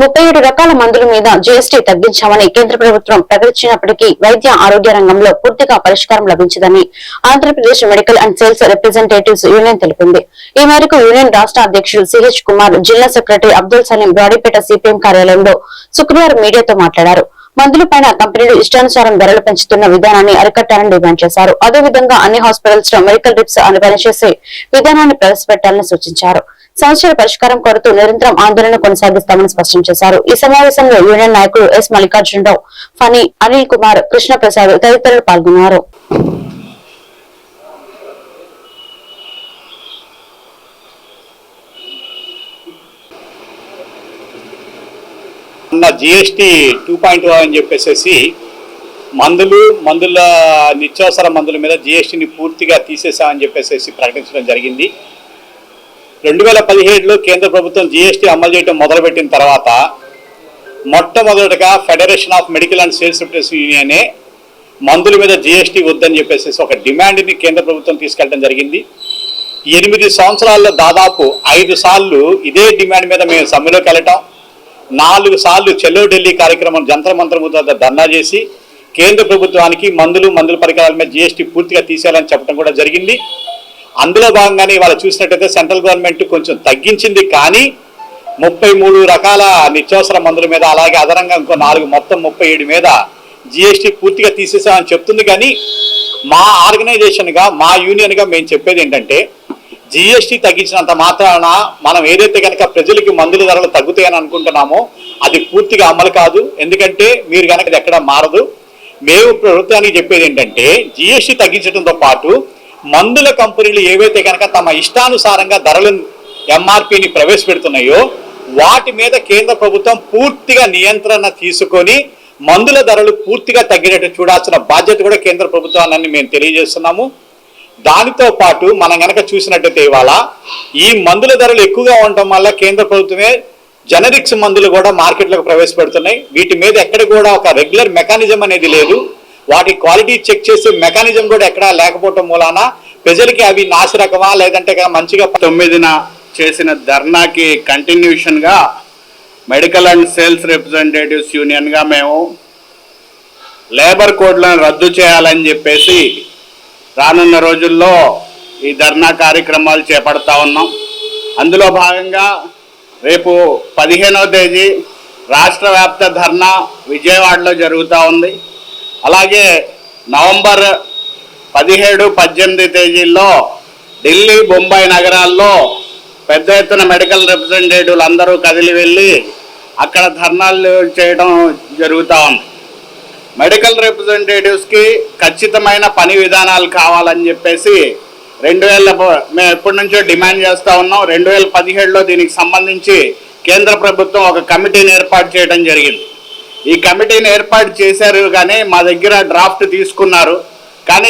ముప్పై ఏడు రకాల మందుల మీద జీఎస్టీ తగ్గించామని కేంద్ర ప్రభుత్వం ప్రకటించినప్పటికీ వైద్య ఆరోగ్య రంగంలో పూర్తిగా పరిష్కారం లభించదని Andhra Pradesh medical and sales representatives union తెలిపింది. ఈ మేరకు యూనియన్ రాష్ట్ర అధ్యక్షుడు సిహెచ్ కుమార్ జిల్లా సెక్రటరీ అబ్దుల్ సలీం బ్రాడీపేట సిపిఎం కార్యాలయంలో శుక్రవారం మీడియాతో మాట్లాడారు. మందులపైన కంపెనీలు ఇష్టానుసారం ధరలు పెంచుతున్న విధానాన్ని అరికట్టాలని డిమాండ్ చేశారు. అదేవిధంగా అన్ని హాస్పిటల్స్లో మెడికల్ రిప్స్ అని పనిచేసే విధానాన్ని ప్రవేశపెట్టాలని సూచించారు. సమస్యల పరిష్కారం కోరుతూ నిరంతరం ఆందోళన కొనసాగిస్తామని స్పష్టం చేశారు. ఈ సమావేశంలో యూనియన్ నాయకులు ఎస్ మల్లికార్జునరావు ఫణి అనిల్ కుమార్ కృష్ణ ప్రసాద్ తదితరులు పాల్గొన్నారు. జిఎస్టీ టూ పాయింట్ అని చెప్పేసి మందులు మందుల నిత్యావసర మందుల మీద జిఎస్టీని పూర్తిగా తీసేసామని చెప్పేసి ప్రకటించడం జరిగింది. రెండు వేల పదిహేడులో కేంద్ర ప్రభుత్వం జీఎస్టీ అమలు చేయడం మొదలుపెట్టిన తర్వాత మొట్టమొదటగా federation of medical and sales representatives యూనియనే మందుల మీద జీఎస్టీ వద్దని చెప్పేసి ఒక డిమాండ్ని కేంద్ర ప్రభుత్వం తీసుకెళ్ళడం జరిగింది. ఎనిమిది సంవత్సరాల్లో దాదాపు ఐదు సార్లు ఇదే డిమాండ్ మీద మేము సమ్మెలోకి వెళ్ళటం నాలుగు సార్లు చెల్లో ఢిల్లీ కార్యక్రమం జంతర్ మంత్రము వద్ద ధర్నా చేసి కేంద్ర ప్రభుత్వానికి మందులు మందుల పరికరాల మీద జీఎస్టీ పూర్తిగా తీసేయాలని చెప్పడం కూడా జరిగింది. అందులో భాగంగానే ఇవాళ చూసినట్టయితే సెంట్రల్ గవర్నమెంట్ కొంచెం తగ్గించింది కానీ ముప్పై మూడు రకాల నిత్యావసర మందుల మీద అలాగే అదనంగా ఇంకో నాలుగు మొత్తం ముప్పై ఏడు మీద జిఎస్టీ పూర్తిగా తీసేసామని చెప్తుంది. కానీ మా ఆర్గనైజేషన్గా మా యూనియన్గా మేము చెప్పేది ఏంటంటే జిఎస్టీ తగ్గించినంత మాత్రాన మనం ఏదైతే కనుక ప్రజలకి మందుల ధరలు తగ్గుతాయని అనుకుంటున్నామో అది పూర్తిగా అమలు కాదు. ఎందుకంటే మీరు కనుక ఎక్కడ మారదు. మేము ప్రభుత్వానికి చెప్పేది ఏంటంటే జిఎస్టీ తగ్గించడంతో పాటు మందుల కంపెనీలు ఏవైతే కనుక తమ ఇష్టానుసారంగా ధరలు ఎంఆర్పిని ప్రవేశపెడుతున్నాయో వాటి మీద కేంద్ర ప్రభుత్వం పూర్తిగా నియంత్రణ తీసుకొని మందుల ధరలు పూర్తిగా తగ్గినట్టు చూడాల్సిన బాధ్యత కూడా కేంద్ర ప్రభుత్వాన్ని మేము తెలియజేస్తున్నాము. దానితో పాటు మనం కనుక చూసినట్టయితే ఇవాళ ఈ మందుల ధరలు ఎక్కువగా ఉండటం వల్ల కేంద్ర ప్రభుత్వమే జనరిక్స్ మందులు కూడా మార్కెట్లోకి ప్రవేశపెడుతున్నాయి. వీటి మీద ఎక్కడ కూడా ఒక రెగ్యులర్ మెకానిజం అనేది లేదు. వాటి క్వాలిటీ చెక్ చేసే మెకానిజం కూడా ఎక్కడా లేకపోవటం మూలాన ప్రజలకి అవి నాసిరకమా? లేదంటే మంచిగా తొమ్మిదిన చేసిన ధర్నాకి కంటిన్యూషన్గా మెడికల్ అండ్ సేల్స్ రిప్రజెంటేటివ్స్ యూనియన్గా మేము లేబర్ కోడ్లను రద్దు చేయాలని చెప్పేసి రానున్న రోజుల్లో ఈ ధర్నా కార్యక్రమాలు చేపడతా ఉన్నాం. అందులో భాగంగా రేపు పదిహేనవ తేదీ రాష్ట్ర వ్యాప్త ధర్నా విజయవాడలో జరుగుతూ ఉంది. అలాగే నవంబర్ పదిహేడు పద్దెనిమిది తేదీల్లో ఢిల్లీ బొంబాయి నగరాల్లో పెద్ద ఎత్తున మెడికల్ రిప్రజెంటేటివ్లు అందరూ కదిలి వెళ్ళి అక్కడ ధర్నాలు చేయడం జరుగుతూ ఉంది. మెడికల్ రిప్రజెంటేటివ్స్కి ఖచ్చితమైన పని విధానాలు కావాలని చెప్పేసి రెండు వేల మేము ఎప్పటి నుంచో డిమాండ్ చేస్తూ ఉన్నాం. రెండు వేల పదిహేడులో దీనికి సంబంధించి కేంద్ర ప్రభుత్వం ఒక కమిటీని ఏర్పాటు చేయడం జరిగింది. ఈ కమిటీని ఏర్పాటు చేశారు కానీ మా దగ్గర డ్రాఫ్ట్ తీసుకున్నారు. కానీ